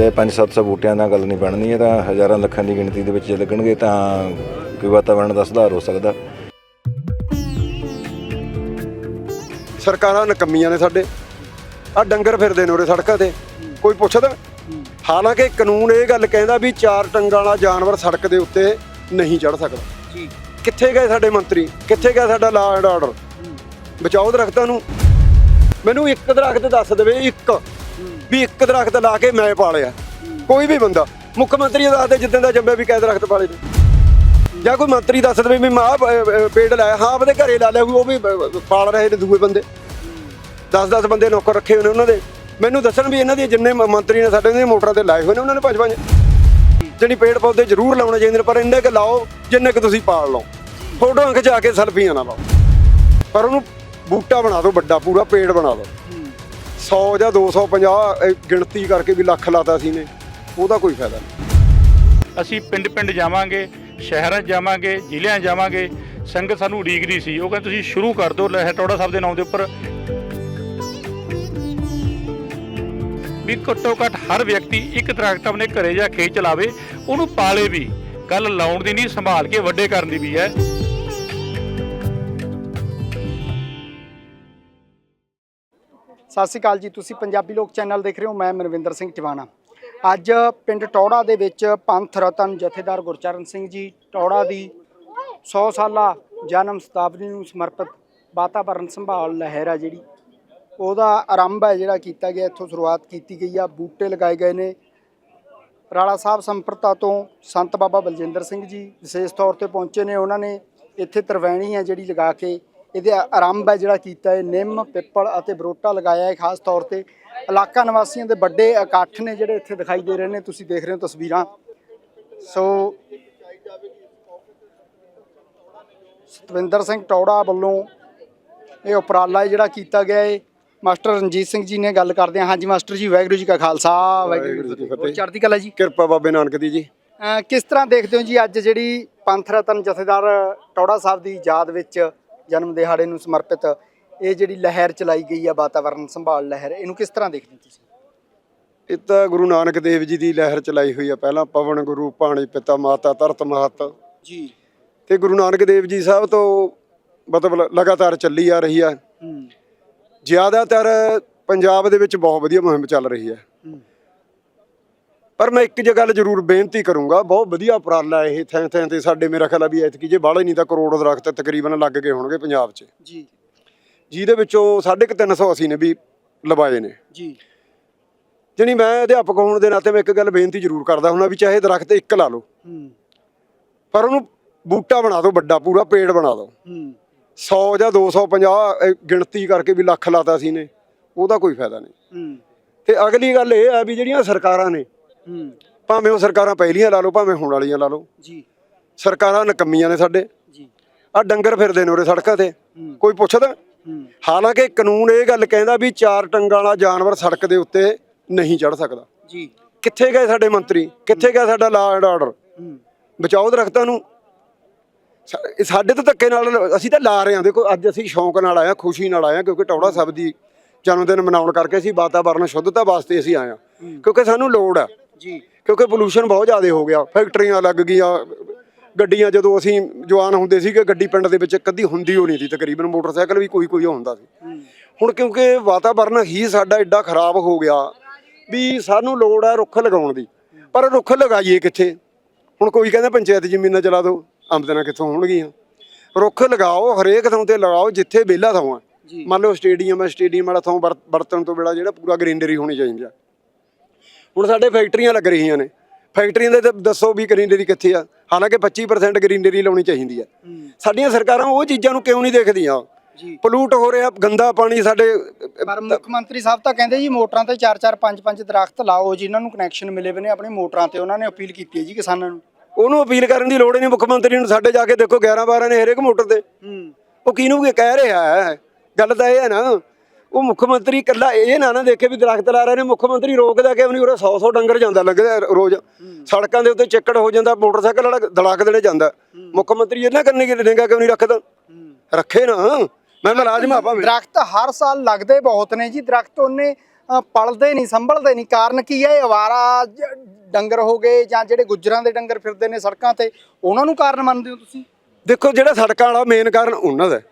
ਇਹ 5-700 ਬੂਟਿਆਂ ਨਾਲ ਗੱਲ ਨਹੀਂ ਬਣਨੀ ਇਹ ਤਾਂ ਹਜ਼ਾਰਾਂ ਲੱਖਾਂ ਦੀ ਗਿਣਤੀ ਦੇ ਵਿੱਚ ਜੇ ਲੱਗਣਗੇ ਤਾਂ ਕੋਈ ਵਾਤਾਵਰਣ ਦਾ ਸੁਧਾਰ ਹੋ ਸਕਦਾ। ਸਰਕਾਰਾਂ ਨਕਮੀਆਂ ਨੇ ਸਾਡੇ। ਆ ਡੰਗਰ ਫਿਰਦੇ ਨੇ ਉਰੇ ਸੜਕਾਂ ਤੇ। ਕੋਈ ਪੁੱਛਦਾ? ਹਾਲਾਂਕਿ ਕਾਨੂੰਨ ਇਹ ਗੱਲ ਕਹਿੰਦਾ ਵੀ ਚਾਰ ਟੰਗਾਂ ਵਾਲਾ ਜਾਨਵਰ ਸੜਕ ਦੇ ਉੱਤੇ ਨਹੀਂ ਚੜ ਸਕਦਾ। ਜੀ। ਕਿੱਥੇ ਗਏ ਸਾਡੇ ਮੰਤਰੀ? ਕਿੱਥੇ ਗਿਆ ਸਾਡਾ ਲਾ ਐਂਡ ਆਰਡਰ? ਬਚਾਓ ਦਰਖਤਾਂ ਨੂੰ। ਮੈਨੂੰ ਇੱਕ ਦਰਖਤ ਦੱਸ ਦੇਵੇ ਇੱਕ। ਵੀ ਇੱਕ ਦਰਖਤ ਲਾ ਕੇ ਮੈਂ ਪਾਲਿਆ। ਕੋਈ ਵੀ ਬੰਦਾ, ਮੁੱਖ ਮੰਤਰੀ ਦੱਸਦੇ ਜਿੱਦਾਂ ਦਾ ਜੰਮਿਆ ਵੀ ਕੈ ਦਰਖਤ ਪਾਲੇ ਨੇ। ਜਾਂ ਕੋਈ ਮੰਤਰੀ ਦੱਸ ਦੇਵੇ ਵੀ ਮੈਂ ਆਹ ਪੇੜ ਲਾਇਆ, ਹਾਂ ਆਪਦੇ ਘਰੇ ਲਾ ਲਿਆ ਕੋਈ ਉਹ ਵੀ ਪਾਲ ਰਹੇ ਨੇ ਦੂਏ ਬੰਦੇ। 10-10 ਬੰਦੇ ਨੌਕਰ ਰੱਖੇ ਹੋਏ ਨੇ ਉਹਨਾਂ ਦੇ। ਮੈਨੂੰ ਦੱਸਣ ਵੀ ਇਹਨਾਂ ਦੇ ਜਿੰਨੇ ਮੰਤਰੀ ਨੇ ਸਾਡੇ ਉਹਨਾਂ ਦੀਆਂ ਮੋਟਰਾਂ ਤੇ ਲਾਏ ਹੋਏ ਨੇ, ਉਹਨਾਂ ਨੇ ਪੰਜ ਪੰਜ ਜਿਹੜੀ ਪੇੜ ਪੌਦੇ ਜ਼ਰੂਰ ਲਾਉਣੇ ਚਾਹੀਦੇ ਨੇ, ਪਰ ਇੰਨੇ ਕੁ ਲਾਓ ਜਿੰਨੇ ਕੁ ਤੁਸੀਂ ਪਾਲ ਲਓ। ਫੋਟੋਆਂ ਖਿਚਾ ਕੇ ਸੈਲਫੀਆਂ ਨਾ ਲਾਓ। ਪਰ ਉਹਨੂੰ ਬੂਟਾ ਬਣਾ ਦਿਓ, ਵੱਡਾ ਪੂਰਾ ਪੇੜ ਬਣਾ ਦਿਓ। 100 ਜਾਂ 250 ਇਹ ਗਿਣਤੀ ਕਰਕੇ ਵੀ ਲੱਖ ਲਾਤਾ ਸੀ ਨੇ ਉਹਦਾ ਕੋਈ ਫਾਇਦਾ ਨਹੀਂ। ਅਸੀਂ ਪਿੰਡ ਪਿੰਡ ਜਾਵਾਂਗੇ, ਸ਼ਹਿਰਾਂ 'ਚ ਜਾਵਾਂਗੇ, ਜ਼ਿਲ੍ਹਿਆਂ ਜਾਵਾਂਗੇ, ਸੰਗਤ ਸਾਨੂੰ ਉਡੀਕਦੀ ਸੀ। ਉਹ ਕਹਿੰਦੇ, ਤੁਸੀਂ ਸ਼ੁਰੂ ਕਰ ਦਿਓ ਲਹਿਰ ਟੋੜਾ ਸਾਹਿਬ ਦੇ ਨਾਮ ਦੇ ਉੱਪਰ। ਵੀ ਘੱਟੋ ਘੱਟ ਹਰ ਵਿਅਕਤੀ ਇੱਕ ਦਰਖਤ ਆਪਣੇ ਘਰੇ ਜਾਂ ਖੇਤ ਚਲਾਵੇ ਉਹਨੂੰ ਪਾਲੇ ਵੀ। ਗੱਲ ਲਾਉਣ ਦੀ ਨਹੀਂ, ਸੰਭਾਲ ਕੇ ਵੱਡੇ ਕਰਨ ਦੀ ਵੀ ਹੈ। ਸਤਿ ਸ਼੍ਰੀ ਅਕਾਲ ਜੀ, ਤੁਸੀਂ ਪੰਜਾਬੀ ਲੋਕ ਚੈਨਲ ਦੇਖ ਰਹੇ ਹੋ, ਮੈਂ ਮਨਵਿੰਦਰ ਸਿੰਘ ਟਿਵਾਣਾ। ਅੱਜ ਪਿੰਡ ਟੌੜਾ ਦੇ ਵਿੱਚ ਪੰਥ ਰਤਨ ਜਥੇਦਾਰ ਗੁਰਚਰਨ ਸਿੰਘ ਜੀ ਟੌੜਾ ਦੀ 100 ਸਾਲਾ ਜਨਮ ਸ਼ਤਾਬਦੀ ਨੂੰ ਸਮਰਪਿਤ ਵਾਤਾਵਰਣ ਸੰਭਾਲ ਲਹਿਰ ਆ ਜਿਹੜੀ, ਉਹਦਾ ਆਰੰਭ ਹੈ ਜਿਹੜਾ ਕੀਤਾ ਗਿਆ, ਇੱਥੋਂ ਸ਼ੁਰੂਆਤ ਕੀਤੀ ਗਈ ਆ, ਬੂਟੇ ਲਗਾਏ ਗਏ ਨੇ। ਰਾਲਾ ਸਾਹਿਬ ਸੰਪਰਤਾ ਤੋਂ ਸੰਤ ਬਾਬਾ ਬਲਜਿੰਦਰ ਸਿੰਘ ਜੀ ਵਿਸ਼ੇਸ਼ ਤੌਰ ਤੇ ਪਹੁੰਚੇ ਨੇ, ਉਹਨਾਂ ਨੇ ਇੱਥੇ ਤਰਵੈਣੀ ਹੈ ਜਿਹੜੀ ਲਗਾ ਕੇ ਇਹਦੇ ਆਰੰਭ ਹੈ ਜਿਹੜਾ ਕੀਤਾ ਹੈ। ਨਿੰਮ ਪਿੱਪਲ ਅਤੇ ਬਰੋਟਾ ਲਗਾਇਆ ਹੈ ਖਾਸ ਤੌਰ ਤੇ। ਇਲਾਕਾ ਨਿਵਾਸੀਆਂ ਦੇ ਵੱਡੇ ਇਕੱਠ ਨੇ ਜਿਹੜੇ ਇੱਥੇ ਦਿਖਾਈ ਦੇ ਰਹੇ ਨੇ। ਤੁਸੀਂ ਦੇਖ ਰਹੇ ਹੋ ਤਸਵੀਰਾਂ। ਸੋ ਸਤਵਿੰਦਰ ਸਿੰਘ ਟੌੜਾ ਵੱਲੋਂ ਇਹ ਉਪਰਾਲਾ ਜਿਹੜਾ ਕੀਤਾ ਗਿਆ ਹੈ। ਮਾਸਟਰ ਰਣਜੀਤ ਸਿੰਘ ਜੀ ਨੇ ਗੱਲ ਕਰਦੇ ਹਾਂ। ਹਾਂਜੀ ਮਾਸਟਰ ਜੀ ਵਾਹਿਗੁਰੂ ਜੀ ਕਾ ਖਾਲਸਾ। ਵਾਹਿਗੁਰੂ ਜੀ ਕੀ ਫਤਿਹ। ਚੜ੍ਹਦੀ ਕਲਾ ਜੀ। ਕਿਰਪਾ ਬਾਬੇ ਨਾਨਕ ਦੀ ਜੀ। ਕਿਸ ਤਰ੍ਹਾਂ ਦੇਖਦੇ ਹੋ ਜੀ ਅੱਜ ਜਿਹੜੀ ਪੰਥ ਰਤਨ ਜਥੇਦਾਰ ਟੌੜਾ ਸਾਹਿਬ ਦੀ ਯਾਦ ਵਿੱਚ ਜਨਮ ਦਿਹਾੜੇ ਨੂੰ ਸਮਰਪਿਤ ਇਹ ਜਿਹੜੀ ਲਹਿਰ ਚਲਾਈ ਗਈ ਆ ਵਾਤਾਵਰਣ ਸੰਭਾਲ ਲਹਿਰ ਇਹਨੂੰ ਕਿਸ ਤਰ੍ਹਾਂ ਦੇਖਦੇ ਤੁਸੀਂ? ਇਹ ਤਾਂ ਗੁਰੂ ਨਾਨਕ ਦੇਵ ਜੀ ਦੀ ਲਹਿਰ ਚਲਾਈ ਹੋਈ ਆ। ਪਹਿਲਾਂ ਪਵਨ ਗੁਰੂ ਪਾਣੀ ਪਿਤਾ ਮਾਤਾ ਧਰਤ ਮਹਤ। ਜੀ। ਤੇ ਗੁਰੂ ਨਾਨਕ ਦੇਵ ਜੀ ਸਾਹਿਬ ਤੋਂ ਮਤਲਬ ਲਗਾਤਾਰ ਚੱਲੀ ਆ ਰਹੀ ਆ। ਹੂੰ। ਜ਼ਿਆਦਾਤਰ ਪੰਜਾਬ ਦੇ ਵਿੱਚ ਬਹੁਤ ਵਧੀਆ ਮੁਹਿੰਮ ਚੱਲ ਰਹੀ ਹੂੰ। ਪਰ ਮੈਂ ਇੱਕ ਜੇ ਗੱਲ ਜ਼ਰੂਰ ਬੇਨਤੀ ਕਰੂੰਗਾ ਬਹੁਤ ਵਧੀਆ ਉਪਰਾਲਾ ਇਹ ਥੈਂ ਥੈਂ ਤੇ ਸਾਡੇ ਮੇਰਾ ਖਿਆਲ ਆ ਵੀ ਐਤਕੀ ਜੇ ਬਾਹਲੇ ਨਹੀਂ ਤਾਂ ਕਰੋੜ ਦਰਖਤ ਤਕਰੀਬਨ ਲੱਗ ਗਏ ਹੋਣਗੇ ਪੰਜਾਬ 'ਚ। ਜੀ। ਜਿਹਦੇ ਵਿੱਚੋਂ 350 ਅਸੀਂ ਨੇ ਵੀ ਲਵਾਏ ਨੇ। ਜੀ। ਜਣੀ ਮੈਂ ਅਧਿਆਪਕ ਹੋਣ ਦੇ ਨਾਤੇ ਮੈਂ ਇੱਕ ਗੱਲ ਬੇਨਤੀ ਜ਼ਰੂਰ ਕਰਦਾ ਹੁੰਦਾ ਵੀ ਚਾਹੇ ਦਰਖਤ ਇੱਕ ਲਾ ਲਓ। ਹੂੰ। ਪਰ ਉਹਨੂੰ ਬੂਟਾ ਬਣਾ ਦਿਓ ਵੱਡਾ ਪੂਰਾ ਪੇੜ ਬਣਾ ਦਿਓ। ਹੂੰ। 100 ਜਾਂ 250 ਇਹ ਗਿਣਤੀ ਕਰਕੇ ਵੀ ਲੱਖ ਲਾਤਾ ਸੀ ਨੇ ਉਹਦਾ ਕੋਈ ਫਾਇਦਾ ਨਹੀਂ। ਹੂੰ। ਤੇ ਅਗਲੀ ਗੱਲ ਇਹ ਆ ਵੀ ਜਿਹੜੀਆਂ ਸਰਕਾਰਾਂ ਨੇ ਹੂੰ। ਭਾਵੇਂ ਉਹ ਸਰਕਾਰਾਂ ਪਹਿਲੀਆਂ ਲਾ ਲਓ ਭਾਵੇਂ ਹੁਣ ਵਾਲੀਆਂ ਲਾ ਲਓ। ਜੀ। ਸਰਕਾਰਾਂ ਨਕਮੀਆਂ ਨੇ ਸਾਡੇ। ਜੀ। ਆ ਡੰਗਰ ਫਿਰਦੇ ਨੇ ਉਰੇ ਸੜਕਾਂ ਤੇ। ਕੋਈ ਪੁੱਛਦਾ? ਹਾਲਾਂਕਿ ਕਾਨੂੰਨ ਇਹ ਗੱਲ ਕਹਿੰਦਾ ਵੀ ਚਾਰ ਟੰਗਾਂ ਵਾਲਾ ਜਾਨਵਰ ਸੜਕ ਦੇ ਉੱਤੇ ਨਹੀਂ ਚੜ ਸਕਦਾ। ਜੀ। ਕਿੱਥੇ ਗਏ ਸਾਡੇ ਮੰਤਰੀ? ਕਿੱਥੇ ਗਿਆ ਸਾਡਾ ਲਾ ਐਂਡ ਆਰਡਰ ਹੂੰ। ਬਚਾਓ ਦਰਖਤਾਂ ਨੂੰ। ਸਾਡੇ ਤਾਂ ਧੱਕੇ ਨਾਲ ਅਸੀਂ ਤਾਂ ਲਾ ਰਹੇ ਹਾਂ। ਦੇਖੋ ਅੱਜ ਅਸੀਂ ਸ਼ੌਂਕ ਨਾਲ ਆਏ ਹਾਂ ਖੁਸ਼ੀ ਨਾਲ ਆਏ ਹਾਂ ਕਿਉਂਕਿ ਟੌੜਾ ਸਾਹਿਬ ਦੀ ਜਨਮ ਦਿਨ ਮਨਾਉਣ ਕਰਕੇ ਅਸੀਂ ਵਾਤਾਵਰਣ ਸ਼ੁੱਧਤਾ ਵਾਸਤੇ ਅਸੀਂ ਆਏ ਹਾਂ। ਕਿਉਂਕਿ ਸਾਨੂੰ ਲੋੜ ਆ ਜੀ। ਕਿਉਂਕਿ ਪੋਲੂਸ਼ਨ ਬਹੁਤ ਜ਼ਿਆਦਾ ਹੋ ਗਿਆ। ਫੈਕਟਰੀਆਂ ਲੱਗ ਗਈਆਂ। ਗੱਡੀਆਂ ਜਦੋਂ ਅਸੀਂ ਜਵਾਨ ਹੁੰਦੇ ਸੀਗੇ ਗੱਡੀ ਪਿੰਡ ਦੇ ਵਿੱਚ ਕਦੀ ਹੁੰਦੀ ਹੋ ਨਹੀਂ ਸੀ ਤਕਰੀਬਨ। ਮੋਟਰਸਾਈਕਲ ਵੀ ਕੋਈ ਕੋਈ ਹੁੰਦਾ ਸੀ। ਹੂੰ ਹੁਣ ਕਿਉਂਕਿ ਵਾਤਾਵਰਣ ਹੀ ਸਾਡਾ ਐਡਾ ਖਰਾਬ ਹੋ ਗਿਆ ਵੀ ਸਾਨੂੰ ਲੋੜ ਹੈ ਰੁੱਖ ਲਗਾਉਣ ਦੀ। ਪਰ ਰੁੱਖ ਲਗਾਈਏ ਕਿੱਥੇ? ਹੁਣ ਕੋਈ ਕਹਿੰਦਾ ਪੰਚਾਇਤ ਜ਼ਮੀਨਾਂ ਚਲਾ ਦਿਓ ਆਮਦਨਾਂ ਕਿੱਥੋਂ ਹੋਣਗੀਆਂ? ਰੁੱਖ ਲਗਾਓ ਹਰੇਕ ਥਾਂ ਤੇ ਲਗਾਓ ਜਿੱਥੇ ਵਿਹਲਾ ਥਾਂ ਹੈ ਮੰਨ ਲਓ ਸਟੇਡੀਅਮ ਹੈ ਸਟੇਡੀਅਮ ਵਾਲਾ ਥਾਂ ਵਰ- ਵਰਤਣ ਤੋਂ ਵੇਲਾ ਜਿਹੜਾ ਪੂਰਾ ਗ੍ਰੀਨਰੀ ਹੋਣੀ ਚਾਹੀਦੀ ਆ। ਹੁਣ ਸਾਡੇ ਫੈਕਟਰੀਆਂ ਲੱਗ ਰਹੀਆਂ ਨੇ। ਫੈਕਟਰੀਆਂ ਦੇ ਦੱਸੋ ਵੀ ਗ੍ਰੀਨਰੀ ਕਿੱਥੇ ਆ? ਹਾਲਾਂਕਿ 25% ਗ੍ਰੀਨਰੀ ਲਾਉਣੀ ਚਾਹੀਦੀ ਆ। ਸਾਡੀਆਂ ਸਰਕਾਰਾਂ ਉਹ ਚੀਜ਼ਾਂ ਨੂੰ ਕਿਉਂ ਨਹੀਂ ਦੇਖਦੀਆਂ? ਜੀ। ਪੋਲੂਟ ਹੋ ਰਿਹਾ ਗੰਦਾ ਪਾਣੀ ਸਾਡੇ ਪਰ ਮੁੱਖ ਮੰਤਰੀ ਸਾਹਿਬ ਤਾਂ ਕਹਿੰਦੇ ਜੀ ਮੋਟਰਾਂ ਤੇ 4-4 5-5 ਦਰਖਤ ਲਾਓ ਜਿਨ੍ਹਾਂ ਨੂੰ ਕਨੈਕਸ਼ਨ ਮਿਲੇ ਬਨੇ ਆਪਣੀ ਮੋਟਰਾਂ ਤੇ ਉਹਨਾਂ ਨੇ ਅਪੀਲ ਕੀਤੀ ਹੈ ਜੀ ਕਿਸਾਨਾਂ ਨੂੰ। ਉਹਨੂੰ ਅਪੀਲ ਕਰਨ ਦੀ ਲੋੜ ਨਹੀਂ ਮੁੱਖ ਮੰਤਰੀ ਨੂੰ ਸਾਡੇ ਜਾ ਕੇ ਦੇਖੋ 11 12 ਨੇ ਹਰੇਕ ਮੋਟਰ ਤੇ। ਉਹ ਕਿਹਨੂੰ ਕਹਿ ਰਿਹਾ ਹੈ? ਗੱਲ ਤਾਂ ਇਹ ਹੈ ਨਾ ਉਹ ਮੁੱਖ ਮੰਤਰੀ ਇਕੱਲਾ ਇਹ ਨਾ ਨਾ ਦੇਖੇ ਵੀ ਦਰਖਤ ਲਾ ਰਹੇ ਨੇ ਮੁੱਖ ਮੰਤਰੀ ਰੋਕਦਾ ਕਿ ਨਹੀਂ ਉਰੇ 100 100 ਡੰਗਰ ਜਾਂਦਾ ਲੱਗਦਾ ਰੋਜ਼। ਸੜਕਾਂ ਦੇ ਉੱਤੇ ਚੱਕੜ ਹੋ ਜਾਂਦਾ ਮੋਟਰਸਾਈਕਲ ਵਾਲਾ ਦੜਾਕ ਦੇਣੇ ਜਾਂਦਾ ਮੁੱਖ ਮੰਤਰੀ ਇਹਨਾਂ ਕਰਨੇ ਕਿ ਡੇਂਗਾ ਕਿਉਂ ਨਹੀਂ ਰੱਖਦਾ? ਰੱਖੇ ਨਾ। ਮੈਂ ਮੁਲਾਜ਼ਮ ਆ ਭਾਵੇਂ। ਦਰਖਤ ਹਰ ਸਾਲ ਲੱਗਦੇ ਬਹੁਤ ਨੇ ਜੀ। ਦਰਖਤ ਉਹਨੇ ਪਲਦੇ ਨਹੀਂ ਸੰਭਲਦੇ ਨਹੀਂ। ਕਾਰਨ ਕੀ ਹੈ? ਇਹ ਅਵਾਰਾ ਡੰਗਰ ਹੋ ਗਏ ਜਾਂ ਜਿਹੜੇ ਗੁੱਜਰਾਂ ਦੇ ਡੰਗਰ ਫਿਰਦੇ ਨੇ ਸੜਕਾਂ ਤੇ ਉਹਨਾਂ ਨੂੰ ਕਾਰਨ ਮੰਨਦੇ ਹੋ ਤੁਸੀਂ? ਦੇਖੋ ਜਿਹੜਾ ਸੜਕਾਂ ਵਾਲਾ ਮੇਨ ਕਾਰਨ ਉਹਨਾਂ ਦਾ ਹੈ।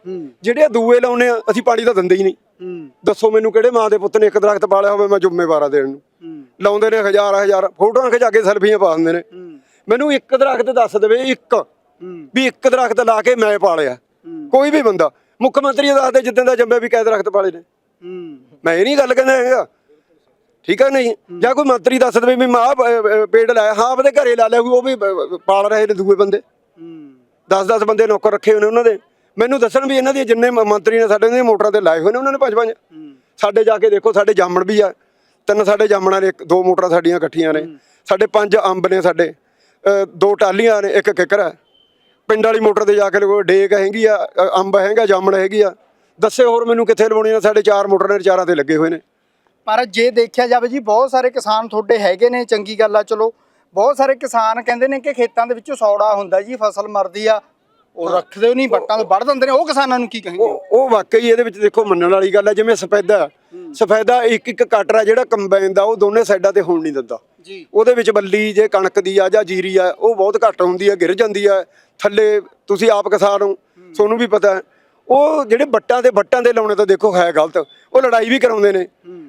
ਜਿਹੜੇ ਦੂਏ ਲਾਉਨੇ ਆ ਅਸੀਂ ਪਾਣੀ ਤਾਂ ਦਿੰਦੇ ਹੀ ਨਹੀਂ। ਦੱਸੋ ਮੈਨੂੰ ਕਿਹੜੇ ਮਾਂ ਦੇ ਪੁੱਤ ਨੇ ਇੱਕ ਦਰਖਤ ਪਾਲਿਆ ਹੋਵੇ ਮੈਂ ਜ਼ਿੰਮੇਵਾਰ ਆ ਦੇਣ ਨੂੰ। ਲਾਉਂਦੇ ਨੇ ਹਜ਼ਾਰ ਹਜ਼ਾਰ ਫੋਟੋਆਂ ਖਿਚਾ ਕੇ ਸੈਲਫੀਆਂ ਪਾ ਦਿੰਦੇ ਨੇ। ਮੈਨੂੰ ਇੱਕ ਦਰਖਤ ਦੱਸ ਦੇਵੇ ਇੱਕ। ਵੀ ਇੱਕ ਦਰਖਤ ਲਾ ਕੇ ਮੈਂ ਪਾਲਿਆ। ਕੋਈ ਵੀ ਬੰਦਾ ਮੁੱਖ ਮੰਤਰੀ ਦੱਸਦੇ ਜਿੱਦਾਂ ਦਾ ਜੰਮਿਆ ਵੀ ਕੈ ਦਰਖਤ ਪਾਲੇ ਨੇ। ਮੈਂ ਇਹ ਨਹੀਂ ਗੱਲ ਕਹਿੰਦਾ ਹੈਗਾ। ਠੀਕ ਹੈ ਨਹੀਂ? ਜਾਂ ਕੋਈ ਮੰਤਰੀ ਦੱਸ ਦੇਵੇ ਵੀ ਮੈਂ ਪੇੜ ਲਾਇਆ ਹਾਂ ਆਪਦੇ ਘਰੇ ਲਾ ਲਿਆ ਕੋਈ ਉਹ ਵੀ ਪਾਲ ਰਹੇ ਨੇ ਦੂਏ ਬੰਦੇ। 10-10 ਬੰਦੇ ਨੌਕਰ ਰੱਖੇ ਹੋਏ ਨੇ ਉਹਨਾਂ ਦੇ। ਮੈਨੂੰ ਦੱਸਣ ਵੀ ਇਹਨਾਂ ਦੀ ਜਿੰਨੇ ਮੰਤਰੀ ਨੇ ਸਾਡੇ ਦੀਆਂ ਮੋਟਰਾਂ ਤੇ ਲਾਏ ਹੋਏ ਨੇ ਉਹਨਾਂ ਨੇ ਪੰਜ ਪੰਜ ਸਾਡੇ ਜਾ ਕੇ ਦੇਖੋ, ਸਾਡੇ ਜਾਮਣ ਵੀ ਆ। ਤਿੰਨ ਸਾਡੇ ਜਾਮਣਾਂ ਨੇ, ਇੱਕ ਦੋ ਮੋਟਰਾਂ ਸਾਡੀਆਂ ਇਕੱਠੀਆਂ ਨੇ। ਸਾਡੇ ਪੰਜ ਅੰਬ ਨੇ ਸਾਡੇ। ਦੋ ਟਾਲੀਆਂ ਨੇ, ਇੱਕ ਕਿੱਕਰ ਹੈ। ਪਿੰਡ ਵਾਲੀ ਮੋਟਰ ਤੇ ਜਾ ਕੇ ਲਗੋ ਡੇਕ ਹੈਗੀ ਆ ਅੰਬ ਹੈਗਾ, ਜਾਮਣ ਹੈਗੀ ਆ। ਦੱਸੇ ਹੋਰ ਮੈਨੂੰ ਕਿੱਥੇ ਲਵਾਉਣੀ ਨੇ ਸਾਡੇ ਚਾਰ ਮੋਟਰ ਨੇ, ਚਾਰਾਂ ਤੇ ਲੱਗੇ ਹੋਏ ਨੇ। ਪਰ ਜੇ ਦੇਖਿਆ ਜਾਵੇ ਜੀ, ਬਹੁਤ ਸਾਰੇ ਕਿਸਾਨ ਤੁਹਾਡੇ ਹੈਗੇ ਨੇ, ਚੰਗੀ ਗੱਲ ਆ, ਚਲੋ। ਬਹੁਤ ਸਾਰੇ ਕਿਸਾਨ ਕਹਿੰਦੇ ਨੇ ਕਿ ਖੇਤਾਂ ਦੇ ਵਿੱਚੋਂ ਸੌੜਾ ਹੁੰਦਾ ਜੀ ਫਸਲ ਮਰਦੀ ਆ ਉਹ ਰੱਖਦੇ ਨਹੀਂ ਬੱਟਾਂ ਤੋਂ ਵੱਢ ਦਿੰਦੇ ਨੇ ਉਹ ਕਿਸਾਨਾਂ ਨੂੰ ਕੀ ਕहेंगे ਉਹ ਉਹ ਵਾਕਈ ਇਹਦੇ ਵਿੱਚ ਦੇਖੋ ਮੰਨਣ ਵਾਲੀ ਗੱਲ ਹੈ ਜਿਵੇਂ ਸਫੈਦਾ ਸਫੈਦਾ ਇੱਕ ਇੱਕ ਕਟਰ ਜਿਹੜਾ ਕੰਬਾਈਨ ਦਾ ਉਹ ਦੋਨੇ ਸਾਈਡਾਂ ਤੇ ਹੋਣ ਨਹੀਂ ਦਿੰਦਾ। ਜੀ। ਉਹਦੇ ਵਿੱਚ ਬੱਲੀ ਜੇ ਕਣਕ ਦੀ ਆ ਜਾਂ ਜੀਰੀ ਆ ਉਹ ਬਹੁਤ ਘੱਟ ਹੁੰਦੀ ਆ ਗਿਰ ਜਾਂਦੀ ਆ ਥੱਲੇ ਤੁਸੀਂ ਆਪ ਕਿਸਾਨ ਹੋ ਤੁਹਾਨੂੰ ਵੀ ਪਤਾ ਹੈ। ਉਹ ਜਿਹੜੇ ਬੱਟਾਂ ਤੇ ਬੱਟਾਂ ਦੇ ਲਾਉਣੇ ਤਾਂ ਦੇਖੋ ਹੈ ਗਲਤ ਉਹ ਲੜਾਈ ਵੀ ਕਰਾਉਂਦੇ ਨੇ।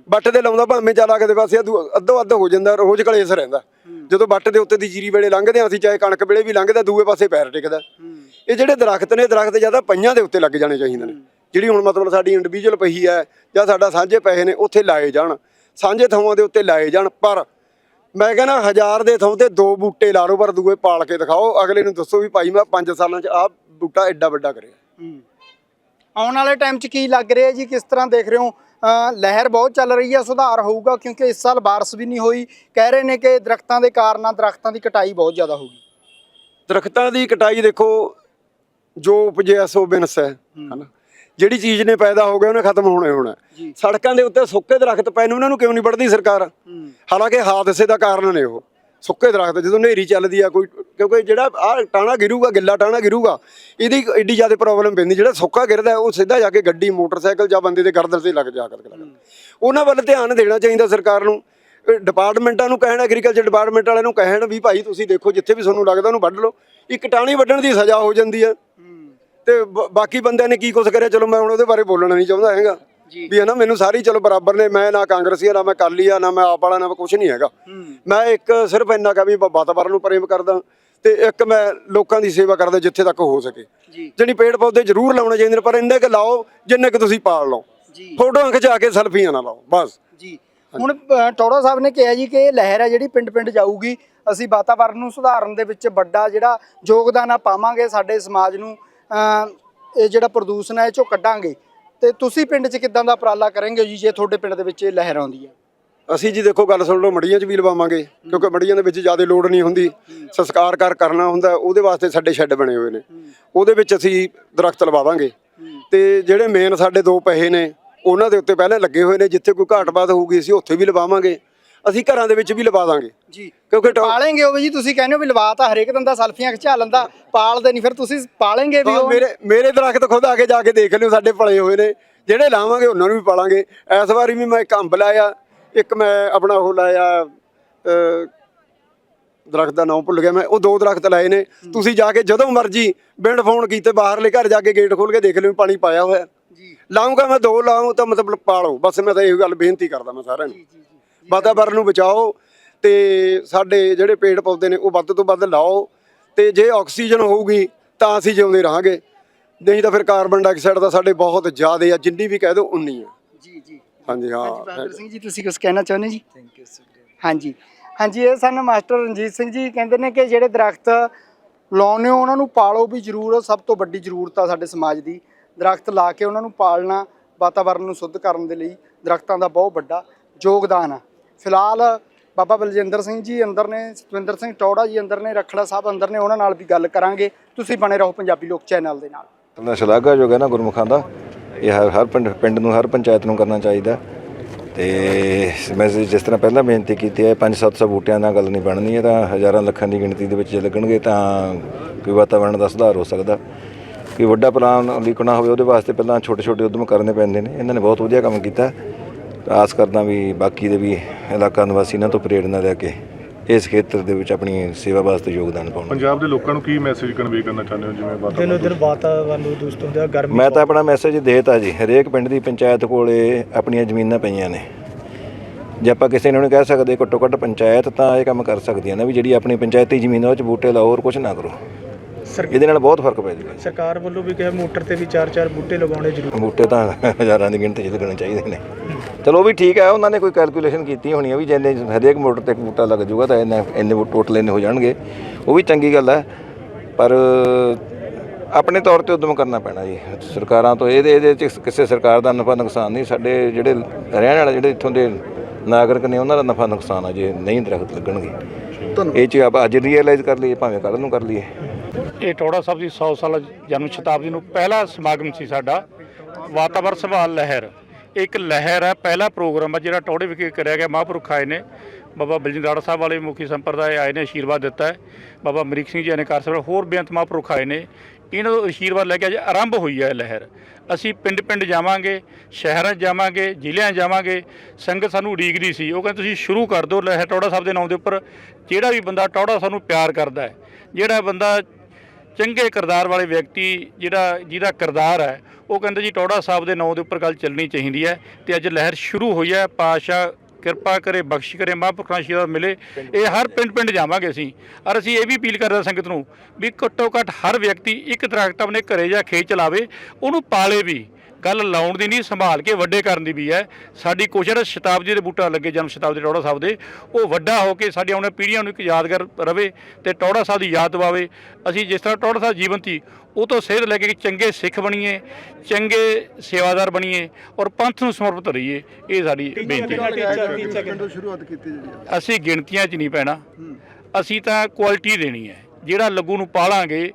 ਬੱਟ ਦੇ ਲਾਉਂਦਾ ਭਾਵੇਂ ਚੱਲ ਆ ਕੇ ਦੇ ਪਾਸੇ ਅੱਧੋ ਅੱਧ ਹੋ ਜਾਂਦਾ ਰੋਜ਼ ਕਲੇਸ਼ ਰਹਿੰਦਾ। ਜਦੋਂ ਬੱਟ ਦੇ ਉੱਤੇ ਦੀ ਜੀਰੀ ਵੇਲੇ ਲੰਘਦੇ ਆ ਅਸੀਂ ਚਾਹੇ ਕਣਕ ਵੇਲੇ ਵੀ ਲੰਘਦਾ ਦੂਏ ਪਾਸੇ ਪੈਰ ਟਿਕਦਾ। ਇਹ ਜਿਹੜੇ ਦਰਖਤ ਨੇ ਦਰਖਤ ਜ਼ਿਆਦਾ ਪਈਆਂ ਦੇ ਉੱਤੇ ਲੱਗ ਜਾਣੇ ਚਾਹੀਦੇ ਨੇ। ਜਿਹੜੀ ਹੁਣ ਮਤਲਬ ਸਾਡੀ ਇੰਡੀਵਿਜੂਅਲ ਪਈ ਹੈ ਜਾਂ ਸਾਡਾ ਸਾਂਝੇ ਪੈਸੇ ਨੇ ਉੱਥੇ ਲਾਏ ਜਾਣ। ਸਾਂਝੇ ਥਾਵਾਂ ਦੇ ਉੱਤੇ ਲਾਏ ਜਾਣ ਪਰ ਮੈਂ ਕਹਿੰਦਾ ਹਜ਼ਾਰ ਦੇ ਥਾਂ ਤੇ ਦੋ ਬੂਟੇ ਲਾ ਲਓ ਪਰ ਦੂਏ ਪਾਲ ਕੇ ਦਿਖਾਓ। ਅਗਲੇ ਨੂੰ ਦੱਸੋ ਵੀ ਭਾਈ ਮੈਂ 5 ਸਾਲਾਂ 'ਚ ਆਹ ਬੂਟਾ ਐਡਾ ਵੱਡਾ ਕਰਿਆ। ਹੂੰ। ਆਉਣ ਵਾਲੇ ਟਾਈਮ 'ਚ ਕੀ ਲੱਗ ਰਿਹਾ ਜੀ? ਕਿਸ ਤਰ੍ਹਾਂ ਦੇਖ ਰਹੇ ਹੋ? ਲਹਿਰ ਬਹੁਤ ਚੱਲ ਰਹੀ ਹੈ ਸੁਧਾਰ ਹੋਊਗਾ ਕਿਉਂਕਿ ਇਸ ਸਾਲ ਬਾਰਿਸ਼ ਵੀ ਨਹੀਂ ਹੋਈ। ਕਹਿ ਰਹੇ ਨੇ ਕਿ ਦਰਖਤਾਂ ਦੇ ਕਾਰਨ ਦਰਖਤਾਂ ਦੀ ਕਟਾਈ ਬਹੁਤ ਜ਼ਿਆਦਾ ਹੋਊਗੀ ਦਰਖਤਾਂ ਦੀ ਕਟਾਈ ਦੇਖੋ ਜੋ ਉਪਜਿਆ ਸੋ ਬਿਨਸ ਹੈ ਹਨਾ? ਜਿਹੜੀ ਚੀਜ਼ ਨੇ ਪੈਦਾ ਹੋ ਗਿਆ ਉਹਨੇ ਖਤਮ ਹੋਣਾ ਹੋਣਾ। ਸੜਕਾਂ ਦੇ ਉੱਤੇ ਸੁੱਕੇ ਦਰਖਤ ਪਏ ਨੇ ਉਹਨਾਂ ਨੂੰ ਕਿਉਂ ਨਹੀਂ ਵੱਢਦੀ ਸਰਕਾਰ? ਹਾਲਾਂਕਿ ਹਾਦਸੇ ਦਾ ਕਾਰਨ ਨੇ ਉਹ। ਸੁੱਕੇ ਦਰਖਤ, ਜਦੋਂ ਹਨੇਰੀ ਚੱਲਦੀ ਆ, ਕੋਈ ਕਿਉਂਕਿ ਜਿਹੜਾ ਆ ਟਾਣਾ ਗਿਰੂਗਾ, ਗਿੱਲਾ ਟਾਣਾ ਗਿਰੂਗਾ, ਇਹਦੀ ਐਡੀ ਜ਼ਿਆਦਾ ਪ੍ਰੋਬਲਮ ਪੈਂਦੀ, ਜਿਹੜਾ ਸੁੱਕਾ ਗਿਰਦਾ, ਉਹ ਸਿੱਧਾ ਜਾ ਕੇ ਗੱਡੀ, ਮੋਟਰਸਾਈਕਲ ਜਾਂ ਬੰਦੇ ਦੇ ਗਰਦਨ ਤੇ ਲੱਗ ਜਾ ਕਰਕੇ ਉਹਨਾਂ ਵੱਲ ਧਿਆਨ ਦੇਣਾ ਚਾਹੀਦਾ ਸਰਕਾਰ ਨੂੰ। ਡਿਪਾਰਟਮੈਂਟਾਂ ਨੂੰ ਕਹਿਣ ਐਗਰੀਕਲਚਰ ਡਿਪਾਰਟਮੈਂਟ ਵਾਲਿਆਂ ਨੂੰ ਕਹਿਣ ਵੀ ਭਾਈ ਤੁਸੀਂ ਦੇਖੋ, ਜਿੱਥੇ ਵੀ ਤੁਹਾਨੂੰ ਲੱਗਦਾ ਉਹਨੂੰ ਵੱਢ ਲਓ। ਇੱਕ ਟਾਣੀ ਵੱਢਣ ਦੀ ਸਜ਼ਾ ਹੋ ਜਾਂਦੀ ਹੈ ਹੂੰ ਤੇ ਬਾਕੀ ਬੰਦਿਆਂ ਨੇ ਕੀ ਕੁਛ ਕਰਿਆ? ਚਲੋ ਮੈਂ ਹੁਣ ਉਹਦੇ ਬਾਰੇ ਬੋਲਣਾ ਨਹੀਂ ਚਾਹੁੰਦਾ ਹੈਗਾ। ਵੀ ਹੈ ਨਾ ਮੈਨੂੰ ਸਾਰੀ ਚਲੋ ਬਰਾਬਰ ਨੇ ਮੈਂ ਨਾ ਕਾਂਗਰਸੀ ਆ ਨਾ ਮੈਂ ਕਾਲੀ ਆ ਨਾ ਮੈਂ ਆਪ ਵਾਲਾ ਨਾ ਕੁਛ ਨਹੀਂ ਹੈਗਾ। ਮੈਂ ਇੱਕ ਸਿਰਫ ਇੰਨਾ ਕਾ ਵੀ ਵਾਤਾਵਰਨ ਨੂੰ ਪ੍ਰੇਮ ਕਰਦਾ ਤੇ ਇੱਕ ਮੈਂ ਲੋਕਾਂ ਦੀ ਸੇਵਾ ਕਰਦਾ ਜਿੱਥੇ ਤੱਕ ਹੋ ਸਕੇ। ਜਿਹੜੀ ਪੇੜ ਪੌਦੇ ਜ਼ਰੂਰ ਲਾਉਣੇ ਚਾਹੀਦੇ ਨੇ ਪਰ ਇੰਨੇ ਕੁ ਲਾਓ ਜਿੰਨੇ ਕੁ ਤੁਸੀਂ ਪਾਲ ਲਓ। ਫੋਟੋਆਂ ਖਿਚਾ ਕੇ ਸੈਲਫੀਆਂ ਨਾ ਲਾਓ ਬਸ। ਜੀ। ਹੁਣ ਟੌੜਾ ਸਾਹਿਬ ਨੇ ਕਿਹਾ ਜੀ ਕਿ ਇਹ ਲਹਿਰ ਹੈ ਜਿਹੜੀ ਪਿੰਡ-ਪਿੰਡ ਜਾਊਗੀ ਅਸੀਂ ਵਾਤਾਵਰਨ ਨੂੰ ਸੁਧਾਰਨ ਦੇ ਵਿੱਚ ਵੱਡਾ ਜਿਹੜਾ ਯੋਗਦਾਨ ਆ ਪਾਵਾਂਗੇ ਸਾਡੇ ਸਮਾਜ ਨੂੰ ਇਹ ਜਿਹੜਾ ਪ੍ਰਦੂਸ਼ਣ ਹੈ ਇਹ ਚੋਂ ਕੱਢਾਂਗੇ। ਤੇ ਤੁਸੀਂ ਪਿੰਡ 'ਚ ਕਿੱਦਾਂ ਦਾ ਉਪਰਾਲਾ ਕਰਨਗੇ ਜੀ, ਜੇ ਤੁਹਾਡੇ ਪਿੰਡ ਦੇ ਵਿੱਚ ਇਹ ਲਹਿਰ ਆਉਂਦੀ ਹੈ? ਅਸੀਂ ਜੀ ਦੇਖੋ, ਗੱਲ ਸੁਣ ਲਓ ਮੜੀਆਂ 'ਚ ਵੀ ਲਵਾਵਾਂਗੇ, ਕਿਉਂਕਿ ਮੜੀਆਂ ਦੇ ਵਿੱਚ ਜ਼ਿਆਦਾ ਲੋਡ ਨਹੀਂ ਹੁੰਦੀ। ਸੰਸਕਾਰ ਕਰ ਕਰਨਾ ਹੁੰਦਾ, ਉਹਦੇ ਵਾਸਤੇ ਸਾਡੇ ਸ਼ੈੱਡ ਬਣੇ ਹੋਏ ਨੇ। ਉਹਦੇ ਵਿੱਚ ਅਸੀਂ ਦਰਖਤ ਲਵਾਵਾਂਗੇ। ਤੇ ਜਿਹੜੇ ਮੇਨ ਸਾਡੇ ਦੋ ਪਹੇ ਨੇ, ਉਹਨਾਂ ਦੇ ਉੱਤੇ ਪਹਿਲਾਂ ਲੱਗੇ ਹੋਏ ਨੇ, ਜਿੱਥੇ ਕੋਈ ਘਾਟ ਬਾਤ ਹੋਊਗੀ, ਅਸੀਂ ਉੱਥੇ ਵੀ ਲਵਾਵਾਂਗੇ। ਅਸੀਂ ਘਰਾਂ ਦੇ ਵਿੱਚ ਵੀ ਲਵਾ ਦਾਂਗੇ। ਜੀ। ਕਿਉਂਕਿ ਟੋ- ਪਾਲेंगे ਉਹ ਜੀ ਤੁਸੀਂ ਕਹਿੰਦੇ ਹੋ ਵੀ ਲਵਾ ਤਾਂ ਹਰੇਕ ਦਿਨ ਦਾ ਸੈਲਫੀਆਂ ਖਿਚਾ ਲੈਂਦਾ ਪਾਲਦੇ ਨਹੀਂ ਫਿਰ ਤੁਸੀਂ ਪਾਲेंगे ਵੀ ਹਾਂ, ਉਹ? ਮੇਰੇ ਮੇਰੇ ਦਰਖਤ ਖੁਦ ਆ ਕੇ ਜਾ ਕੇ ਦੇਖ ਲਿਓ ਸਾਡੇ ਪਲੇ ਹੋਏ ਨੇ। ਜਿਹੜੇ ਲਾਵਾਂਗੇ ਉਹਨਾਂ ਨੂੰ ਵੀ ਪਾਲਾਂਗੇ। ਇਸ ਵਾਰੀ ਵੀ ਮੈਂ ਇੱਕ ਅੰਬ ਲਾਇਆ ਇੱਕ ਮੈਂ ਆਪਣਾ ਉਹ ਲਾਇਆ ਅ, ਦਰਖਤ ਦਾ ਨਾਮ ਭੁੱਲ ਗਿਆ ਮੈਂ ਉਹ ਦੋ ਦਰਖਤ ਲਾਏ ਨੇ। ਤੁਸੀਂ ਜਾ ਕੇ ਜਦੋਂ ਮਰਜ਼ੀ ਬਿੰਡ ਫੋਨ ਕੀਤੇ ਬਾਹਰਲੇ ਘਰ ਜਾ ਕੇ ਗੇਟ ਖੋਲ ਕੇ ਦੇਖ ਲਿਓ ਪਾਣੀ ਪਾਇਆ ਹੋਇਆ। ਜੀ। ਲਾਉਂਗਾ ਮੈਂ ਦੋ ਲਾਉਂ ਤਾਂ ਮਤਲਬ ਪਾਲੋ। ਬਸ ਮੈਂ ਤਾਂ ਇਹ ਗੱਲ ਬੇਨਤੀ ਕਰਦਾ ਮੈਂ ਸਾਰਿਆਂ ਨੂੰ। ਵਾਤਾਵਰਨ ਨੂੰ ਬਚਾਓ ਤੇ ਸਾਡੇ ਜਿਹੜੇ ਪੇੜ ਪੌਦੇ ਨੇ ਉਹ ਵੱਧ ਤੋਂ ਵੱਧ ਲਾਓ ਤੇ ਜੇ ਆਕਸੀਜਨ ਹੋਊਗੀ ਤਾਂ ਅਸੀਂ ਜਿਉਂਦੇ ਰਹਾਂਗੇ। ਨਹੀਂ ਤਾਂ ਫਿਰ ਕਾਰਬਨ ਡਾਈਆਕਸਾਈਡ ਦਾ ਸਾਡੇ ਬਹੁਤ ਜ਼ਿਆਦਾ ਆ ਜਿੰਨੀ ਵੀ ਕਹਿ ਦਿਓ ਉਨੀ ਆ। ਜੀ ਜੀ। ਹਾਂਜੀ ਹਾਂ। ਬਹਾਦਰ ਸਿੰਘ ਜੀ ਤੁਸੀਂ ਕੁਝ ਕਹਿਣਾ ਚਾਹੁੰਦੇ ਜੀ? ਥੈਂਕ ਯੂ ਹਾਂਜੀ। ਹਾਂਜੀ ਇਹ ਸਨ ਮਾਸਟਰ ਰਣਜੀਤ ਸਿੰਘ ਜੀ ਕਹਿੰਦੇ ਨੇ ਕਿ ਜਿਹੜੇ ਦਰਖਤ ਲਾਉਣੇ ਹੋ ਉਹਨਾਂ ਨੂੰ ਪਾਲੋ ਵੀ ਜ਼ਰੂਰ ਸਭ ਤੋਂ ਵੱਡੀ ਜ਼ਰੂਰਤ ਆ ਸਾਡੇ ਸਮਾਜ ਦੀ। ਦਰਖਤ ਲਾ ਕੇ ਉਹਨਾਂ ਨੂੰ ਪਾਲਣਾ ਵਾਤਾਵਰਨ ਨੂੰ ਸ਼ੁੱਧ ਕਰਨ ਦੇ ਲਈ ਦਰਖਤਾਂ ਦਾ ਬਹੁਤ ਵੱਡਾ ਯੋਗਦਾਨ ਆ। ਫਿਲਹਾਲ ਬਾਬਾ ਬਲਜਿੰਦਰ ਸਿੰਘ ਜੀ ਅੰਦਰ ਨੇ, ਸਤਵਿੰਦਰ ਸਿੰਘ ਟੌੜਾ ਜੀ ਅੰਦਰ ਨੇ, ਰਖੜਾ ਸਾਹਿਬ ਅੰਦਰ ਨੇ, ਉਹਨਾਂ ਨਾਲ ਵੀ ਗੱਲ ਕਰਾਂਗੇ। ਤੁਸੀਂ ਬਣੇ ਰਹੋ ਪੰਜਾਬੀ ਲੋਕ ਚੈਨਲ ਦੇ ਨਾਲ। ਦਾ ਸ਼ਲਾਘਾਯੋਗ ਹੈ ਨਾ ਗੁਰਮੁਖਾਂ ਦਾ। ਇਹ ਹਰ ਹਰ ਪਿੰਡ ਪਿੰਡ ਨੂੰ ਹਰ ਪੰਚਾਇਤ ਨੂੰ ਕਰਨਾ ਚਾਹੀਦਾ। ਤੇ ਮੈਂ ਜਿਸ ਤਰ੍ਹਾਂ ਪਹਿਲਾਂ ਬੇਨਤੀ ਕੀਤੀ ਹੈ 5-700 ਬੂਟਿਆਂ ਨਾਲ ਗੱਲ ਨਹੀਂ ਬਣਨੀ ਹੈ ਤਾਂ ਹਜ਼ਾਰਾਂ ਲੱਖਾਂ ਦੀ ਗਿਣਤੀ ਦੇ ਵਿੱਚ ਜੇ ਲੱਗਣਗੇ ਤਾਂ ਕੋਈ ਵਾਤਾਵਰਣ ਦਾ ਸੁਧਾਰ ਹੋ ਸਕਦਾ। ਕੋਈ ਵੱਡਾ ਪਲਾਨ ਲਿਖਣਾ ਹੋਵੇ, ਉਹਦੇ ਵਾਸਤੇ ਪਹਿਲਾਂ ਛੋਟੇ ਛੋਟੇ ਉਦਮ ਕਰਨੇ ਪੈਂਦੇ ਨੇ। ਇਹਨਾਂ ਨੇ ਬਹੁਤ ਵਧੀਆ ਕੰਮ ਕੀਤਾ। ਆਸ ਕਰਦਾ ਵੀ ਬਾਕੀ ਦੇ ਵੀ ਇਲਾਕਾ ਨਿਵਾਸੀ ਇਹਨਾਂ ਤੋਂ ਪ੍ਰੇਰਨਾ ਲੈ ਕੇ ਇਸ ਖੇਤਰ ਦੇ ਵਿੱਚ ਆਪਣੀ ਸੇਵਾ ਵਾਸਤੇ ਯੋਗਦਾਨ ਪਾਉਣ। ਪੰਜਾਬ ਦੇ ਲੋਕਾਂ ਨੂੰ ਕੀ ਮੈਸੇਜ ਕਨਵੇ ਕਰਨਾ ਚਾਹੁੰਦੇ ਹੋ? ਜਿਵੇਂ ਦਿਨੋ ਵਾਤਾਵਰਨ ਦਿਨ ਵਾਤਾਵਰਨ ਨੂੰ ਦੂਸ਼ਿਤ ਹੁੰਦਾ ਗਰਮੀ ਮੈਂ ਤਾਂ ਆਪਣਾ ਮੈਸੇਜ ਦੇਤਾ ਜੀ। ਹਰੇਕ ਪਿੰਡ ਦੀ ਪੰਚਾਇਤ ਕੋਲੇ ਆਪਣੀਆਂ ਜ਼ਮੀਨਾਂ ਪਈਆਂ ਨੇ। ਜੇ ਆਪਾਂ ਕਿਸੇ ਨੂੰ ਕਹਿ ਸਕਦੇ ਘੱਟੋ ਘੱਟ ਪੰਚਾਇਤ ਤਾਂ ਇਹ ਕੰਮ ਕਰ ਸਕਦੀ ਹੈ ਨਾ ਵੀ ਜਿਹੜੀ ਆਪਣੀ ਪੰਚਾਇਤੀ ਜ਼ਮੀਨ ਉਹ 'ਚ ਬੂਟੇ ਲਾਓ ਹੋਰ ਕੁਝ ਨਾ ਕਰੋ। ਸਰ- ਇਹਦੇ ਨਾਲ ਬਹੁਤ ਫ਼ਰਕ ਪੈ ਜਾਊਗਾ ਸਰਕਾਰ ਵੱਲੋਂ ਵੀ ਕਿਹਾ ਮੋਟਰ ਤੇ ਵੀ ਚਾਰ ਚਾਰ ਬੂਟੇ ਲਗਾਉਣੇ ਜ਼ਰੂਰੀ ਬੂਟੇ ਤਾਂ ਹਜ਼ਾਰਾਂ ਦੀ ਗਿਣਤੀ 'ਚ ਲੱਗਣੇ ਚਾਹੀਦੇ ਨੇ। ਚਲੋ ਉਹ ਵੀ ਠੀਕ ਹੈ ਉਹਨਾਂ ਨੇ ਕੋਈ ਕੈਲਕੂਲੇਸ਼ਨ ਕੀਤੀ ਹੋਣੀ ਹੈ ਵੀ ਜਿੰਨੇ ਹਰੇਕ ਮੋਟਰ ਤੇ ਇੱਕ ਬੂਟਾ ਲੱਗ ਜਾਊਗਾ ਤਾਂ ਇੰਨੇ ਇੰਨੇ ਟੋਟਲ ਇੰਨੇ ਹੋ ਜਾਣਗੇ। ਉਹ ਵੀ ਚੰਗੀ ਗੱਲ ਹੈ। ਪਰ ਆਪਣੇ ਤੌਰ ਤੇ ਉਦਮ ਕਰਨਾ ਪੈਣਾ ਜੀ। ਸਰਕਾਰਾਂ ਤੋਂ ਇਹਦੇ ਇਹਦੇ ਚ ਕਿਸੇ ਸਰਕਾਰ ਦਾ ਨਫਾ ਨੁਕਸਾਨ ਨਹੀਂ। ਸਾਡੇ ਜਿਹੜੇ ਰਹਿਣ ਵਾਲੇ ਜਿਹੜੇ ਇੱਥੋਂ ਦੇ ਨਾਗਰਿਕ ਨੇ ਉਹਨਾਂ ਦਾ ਨਫਾ ਨੁਕਸਾਨ ਆ ਜੇ ਨਹੀਂ ਦਰਖਤ ਲੱਗਣਗੇ। ਇਹ ਚ ਆਪਾਂ ਅੱਜ ਰੀਅਲਾਈਜ਼ ਕਰ ਲਈਏ ਭਾਵੇਂ ਕੱਲ੍ਹ ਨੂੰ ਕਰ ਲਈਏ। ਇਹ ਟੋੜਾ ਸਾਹਿਬ ਦੀ 100 ਸਾਲਾ ਜਨਮ ਸ਼ਤਾਬਦੀ ਨੂੰ ਪਹਿਲਾ ਸਮਾਗਮ ਸੀ ਸਾਡਾ। ਵਾਤਾਵਰਣ ਸੰਭਾਲ ਲਹਿਰ। ਇੱਕ ਲਹਿਰ ਹੈ, ਪਹਿਲਾ ਪ੍ਰੋਗਰਾਮ ਹੈ ਜਿਹੜਾ ਟੌੜੇ ਵਿਖੇ ਕਰਿਆ ਗਿਆ, ਮਹਾਂਪੁਰਖ ਆਏ ਨੇ। ਬਾਬਾ ਬਲਜਿੰਦਰ ਸਾਹਿਬ ਵਾਲੇ ਮੁਖੀ ਸੰਪਰਦਾਇ ਆਏ ਨੇ ਆਸ਼ੀਰਵਾਦ ਦਿੱਤਾ ਹੈ। ਬਾਬਾ ਅਮਰੀਕ ਸਿੰਘ ਜੀ ਨੇ ਕਾਰ ਸਾਹਿਬ ਹੋਰ ਬੇਅੰਤ ਮਹਾਂਪੁਰਖ ਆਏ ਨੇ। ਇਹਨਾਂ ਤੋਂ ਆਸ਼ੀਰਵਾਦ ਲੈ ਕੇ ਅੱਜ ਆਰੰਭ ਹੋਈ ਹੈ ਲਹਿਰ। ਅਸੀਂ ਪਿੰਡ ਪਿੰਡ ਜਾਵਾਂਗੇ, ਸ਼ਹਿਰਾਂ 'ਚ ਜਾਵਾਂਗੇ, ਜ਼ਿਲ੍ਹਿਆਂ 'ਚ ਜਾਵਾਂਗੇ, ਸੰਗਤ ਸਾਨੂੰ ਉਡੀਕ ਉਡੀਕਦੀ ਸੀ। ਉਹ ਕਹਿੰਦੇ, ਤੁਸੀਂ ਸ਼ੁਰੂ ਕਰ ਦਿਓ ਲਹਿਰ ਟੌੜਾ ਸਾਹਿਬ ਦੇ ਨਾਮ ਦੇ ਉੱਪਰ। ਜਿਹੜਾ ਵੀ ਬੰਦਾ ਟੌੜਾ ਸਾਨੂੰ ਪਿਆਰ ਕਰਦਾ ਹੈ, ਜਿਹੜਾ ਬੰਦਾ ਚੰਗੇ ਕਿਰਦਾਰ ਵਾਲੇ ਵਿਅਕਤੀ ਜਿਹੜਾ ਜਿਹਦਾ ਕਿਰਦਾਰ ਹੈ, ਉਹ ਕਹਿੰਦੇ ਜੀ ਟੌੜਾ ਸਾਹਿਬ ਦੇ ਨਾਂ ਦੇ ਉੱਪਰ ਗੱਲ ਚੱਲਣੀ ਚਾਹੀਦੀ ਹੈ ਤੇ ਅੱਜ ਲਹਿਰ ਸ਼ੁਰੂ ਹੋਈ ਹੈ ਪਾਸ਼ਾ ਕਿਰਪਾ ਕਰੇ ਬਖਸ਼ ਕਰੇ, ਮਹਾਂਪੁਰਖਾਂ ਦਾ ਆਸ਼ੀਰਵਾਦ ਮਿਲੇ, ਇਹ ਹਰ ਪਿੰਡ ਪਿੰਡ ਜਾਵਾਂਗੇ ਅਸੀਂ। ਔਰ ਅਸੀਂ ਇਹ ਵੀ ਅਪੀਲ ਕਰਦੇ ਹਾਂ ਸੰਗਤ ਨੂੰ ਵੀ ਘੱਟੋ ਘੱਟ ਹਰ ਵਿਅਕਤੀ ਇੱਕ ਦਰਖਤ ਆਪਣੇ ਘਰੇ ਜਾਂ ਖੇਤ ਚਲਾਵੇ ਉਹਨੂੰ ਪਾਲੇ ਵੀ। ਗੱਲ ਲਾਉਣ ਦੀ ਨਹੀਂ ਸੰਭਾਲ ਕੇ ਵੱਡੇ ਕਰਨ ਦੀ ਵੀ ਹੈ। ਸਾਡੀ ਕੋਸ਼ਿਸ਼ ਹੈ ਸ਼ਤਾਬਦੀ ਦੇ ਬੂਟਾ ਲੱਗੇ ਜਨਮ ਸ਼ਤਾਬਦੀ ਟੌੜਾ ਸਾਹਿਬ ਦੇ ਉਹ ਵੱਡਾ ਹੋ ਕੇ ਸਾਡੀ ਆਉਣ ਪੀੜ੍ਹੀਆਂ ਨੂੰ ਇੱਕ ਯਾਦਗਾਰ ਰਵੇ ਤੇ ਟੌੜਾ ਸਾਹਿਬ ਦੀ ਯਾਦ ਪਾਵੇ ਅਸੀਂ ਜਿਸ ਤਰ੍ਹਾਂ ਟੌੜਾ ਸਾਹਿਬ ਜੀਵਨ ਸੀ ਉਹ ਤੋਂ ਸੇਧ ਲੈ ਕੇ ਕਿ ਚੰਗੇ ਸਿੱਖ ਬਣੀਏ ਚੰਗੇ ਸੇਵਾਦਾਰ ਬਣੀਏ ਔਰ ਪੰਥ ਨੂੰ ਸਮਰਪਿਤ ਰਹੀਏ ਇਹ ਸਾਡੀ ਬੇਨਤੀ ਹੈ। ਅਸੀਂ ਗਿਣਤੀਆਂ 'ਚ ਨਹੀਂ ਪੈਣਾ। ਅਸੀਂ ਤਾਂ ਕੁਆਲਿਟੀ ਦੇਣੀ ਹੈ। ਜਿਹੜਾ ਲੱਗੂ ਨੂੰ ਪਾਲਾਂਗੇ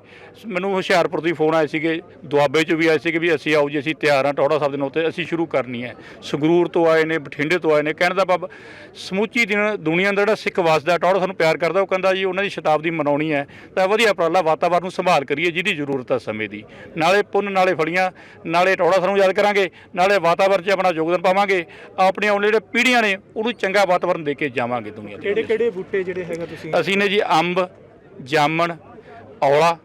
ਮੈਨੂੰ ਹੁਸ਼ਿਆਰਪੁਰ ਤੋਂ ਹੀ ਫੋਨ ਆਏ ਸੀਗੇ ਦੁਆਬੇ 'ਚ ਵੀ ਆਏ ਸੀਗੇ ਵੀ ਅਸੀਂ ਆਓ ਜੀ ਅਸੀਂ ਤਿਆਰ ਹਾਂ ਟੌੜਾ ਸਾਹਿਬ ਦੇ ਨਾਂ ਤੇ ਅਸੀਂ ਸ਼ੁਰੂ ਕਰਨੀ ਹੈ। ਸੰਗਰੂਰ ਤੋਂ ਆਏ ਨੇ ਬਠਿੰਡੇ ਤੋਂ ਆਏ ਨੇ ਕਹਿਣ ਦਾ ਭਾਵ ਸਮੁੱਚੀ ਦਿਨ ਦੁਨੀਆ ਦਾ ਜਿਹੜਾ ਸਿੱਖ ਵਸਦਾ ਟੌੜਾ ਸਾਨੂੰ ਪਿਆਰ ਕਰਦਾ ਉਹ ਕਹਿੰਦਾ ਜੀ ਉਹਨਾਂ ਦੀ ਸ਼ਤਾਬਦੀ ਮਨਾਉਣੀ ਹੈ ਤਾਂ ਵਧੀਆ ਉਪਰਾਲਾ ਵਾਤਾਵਰਨ ਨੂੰ ਸੰਭਾਲ ਕਰੀਏ ਜਿਹਦੀ ਜ਼ਰੂਰਤ ਹੈ ਸਮੇਂ ਦੀ। ਨਾਲੇ ਪੁੰਨ ਨਾਲੇ ਫਲੀਆਂ ਨਾਲੇ ਟੌੜਾ ਸਾਨੂੰ ਯਾਦ ਕਰਾਂਗੇ ਨਾਲੇ ਵਾਤਾਵਰਨ 'ਚ ਆਪਣਾ ਯੋਗਦਾਨ ਪਾਵਾਂਗੇ ਆਪਣੀਆਂ ਆਉਣ ਜਿਹੜੇ ਪੀੜ੍ਹੀਆਂ ਨੇ ਉਹਨੂੰ ਚੰਗਾ ਵਾਤਾਵਰਨ ਦੇ ਕੇ ਜਾਵਾਂਗੇ ਦੁਨੀਆ ਦੇ ਕਿਹੜੇ ਕਿਹੜੇ ਬੂਟੇ ਜਿਹੜੇ ਹੈਗਾ ਤੁਸੀਂ? ਅਸੀਂ ਨੇ ਜੀ ਅੰਬ ਜਾਮਣ, ਔਲਾ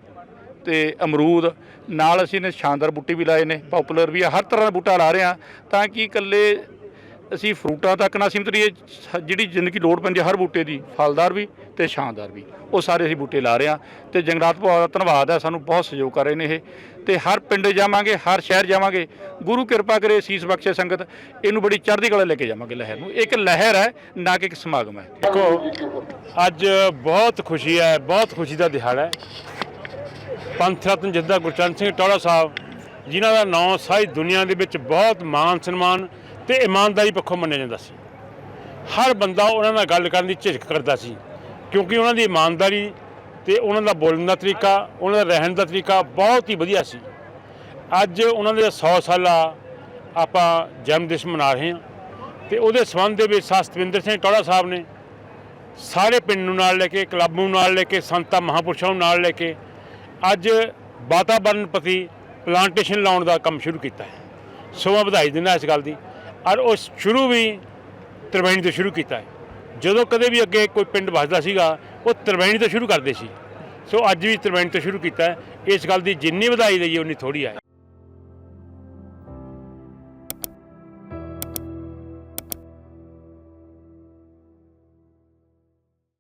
ਤੇ ਅਮਰੂਦ। ਨਾਲ ਅਸੀਂ ਨੇ ਸ਼ਾਨਦਾਰ ਬੂਟੇ ਵੀ ਲਾਏ ਨੇ। ਪਪੂਲਰ ਵੀ ਆ। ਹਰ ਤਰ੍ਹਾਂ ਦਾ ਬੂਟਾ ਲਾ ਰਹੇ ਆ। ਤਾਂ ਕਿ ਇਕੱਲੇ ਅਸੀਂ ਫਰੂਟਾਂ ਤੱਕ ਨਾ ਸੀਮਤ ਰਹੀਏ, ਸ- ਜਿਹੜੀ ਜ਼ਿੰਦਗੀ ਲੋੜ ਪੈਂਦੀ ਹੈ ਹਰ ਬੂਟੇ ਦੀ, ਫਲਦਾਰ ਵੀ ਤੇ ਸ਼ਾਨਦਾਰ ਵੀ। ਉਹ ਸਾਰੇ ਅਸੀਂ ਬੂਟੇ ਲਾ ਰਹੇ ਹਾਂ ਤੇ ਜੰਗਲਾਤ ਵਿਭਾਗ ਦਾ ਧੰਨਵਾਦ ਹੈ, ਸਾਨੂੰ ਬਹੁਤ ਸਹਿਯੋਗ ਕਰ ਰਹੇ ਨੇ ਇਹ। ਤੇ ਹਰ ਪਿੰਡ ਜਾਵਾਂਗੇ, ਹਰ ਸ਼ਹਿਰ ਜਾਵਾਂਗੇ, ਗੁਰੂ ਕਿਰਪਾ ਕਰੇ ਸੀਸ ਬਖਸ਼ੇ ਸੰਗਤ, ਇਹਨੂੰ ਬੜੀ ਚੜ੍ਹਦੀ ਕਲਾ ਲੈ ਕੇ ਜਾਵਾਂਗੇ ਲਹਿਰ ਨੂੰ। ਇਹ ਇੱਕ ਲਹਿਰ ਹੈ, ਨਾ ਕਿ ਇੱਕ ਸਮਾਗਮ ਹੈ। ਦੇਖੋ ਅੱਜ ਬਹੁਤ ਖੁਸ਼ੀ ਹੈ, ਬਹੁਤ ਖੁਸ਼ੀ ਦਾ ਦਿਹਾੜਾ ਹੈ। ਪੰਥ ਰਤਨ ਜਿੱਦਾਂ ਗੁਰਚਰਨ ਸਿੰਘ ਟੌੜਾ ਸਾਹਿਬ, ਜਿਨ੍ਹਾਂ ਦਾ ਨਾਮ ਸਾਰੀ ਦੁਨੀਆ ਦੇ ਵਿੱਚ ਬਹੁਤ ਮਾਣ ਸਨਮਾਨ ਤੇ ਇਮਾਨਦਾਰੀ ਪੱਖੋਂ ਮੰਨਿਆ ਜਾਂਦਾ ਸੀ। ਹਰ ਬੰਦਾ ਉਹਨਾਂ ਨਾਲ ਗੱਲ ਕਰਨ ਦੀ ਝਿਜਕ ਕਰਦਾ ਸੀ, ਕਿਉਂਕਿ ਉਹਨਾਂ ਦੀ ਇਮਾਨਦਾਰੀ ਤੇ ਉਹਨਾਂ ਦਾ ਬੋਲਣ ਦਾ ਤਰੀਕਾ, ਉਹਨਾਂ ਦਾ ਰਹਿਣ ਦਾ ਤਰੀਕਾ ਬਹੁਤ ਹੀ ਵਧੀਆ ਸੀ। ਅੱਜ ਉਹਨਾਂ ਦੇ 100 ਸਾਲਾ ਆਪਾਂ ਜਨਮ ਦਿਵਸ ਮਨਾ ਰਹੇ ਹਾਂ ਤੇ ਉਹਦੇ ਸੰਬੰਧ ਦੇ ਵਿੱਚ ਸਤਵਿੰਦਰ ਸਿੰਘ ਟੌੜਾ ਸਾਹਿਬ ਨੇ ਸਾਰੇ ਪਿੰਡ ਨੂੰ ਨਾਲ ਲੈ ਕੇ, ਕਲੱਬ ਨੂੰ ਨਾਲ ਲੈ ਕੇ, ਸੰਤਾਂ ਮਹਾਂਪੁਰਸ਼ਾਂ ਨੂੰ ਨਾਲ ਲੈ ਕੇ ਅੱਜ ਵਾਤਾਵਰਣ ਪ੍ਰਤੀ ਪਲਾਂਟੇਸ਼ਨ ਲਾਉਣ ਦਾ ਕੰਮ ਸ਼ੁਰੂ ਕੀਤਾ ਹੈ। ਸੋ ਮੈਂ ਵਧਾਈ ਦਿੰਦਾ ਇਸ ਗੱਲ ਦੀ। ਔਰ ਉਹ ਸ਼ੁਰੂ ਵੀ ਤਰਵੈਣੀ ਤੋਂ ਸ਼ੁਰੂ ਕੀਤਾ ਹੈ। ਜਦੋਂ ਕਦੇ ਵੀ ਅੱਗੇ ਕੋਈ ਪਿੰਡ ਵੱਸਦਾ ਸੀਗਾ, ਉਹ ਤਰਵੈਣੀ ਤੋਂ ਸ਼ੁਰੂ ਕਰਦੇ ਸੀ। ਸੋ ਅੱਜ ਵੀ ਤਰਵੈਣੀ ਤੋਂ ਸ਼ੁਰੂ ਕੀਤਾ ਇਸ ਗੱਲ ਦੀ ਜਿੰਨੀ ਵਧਾਈ ਦਈਏ ਉਨੀ ਥੋੜੀ ਹੈ।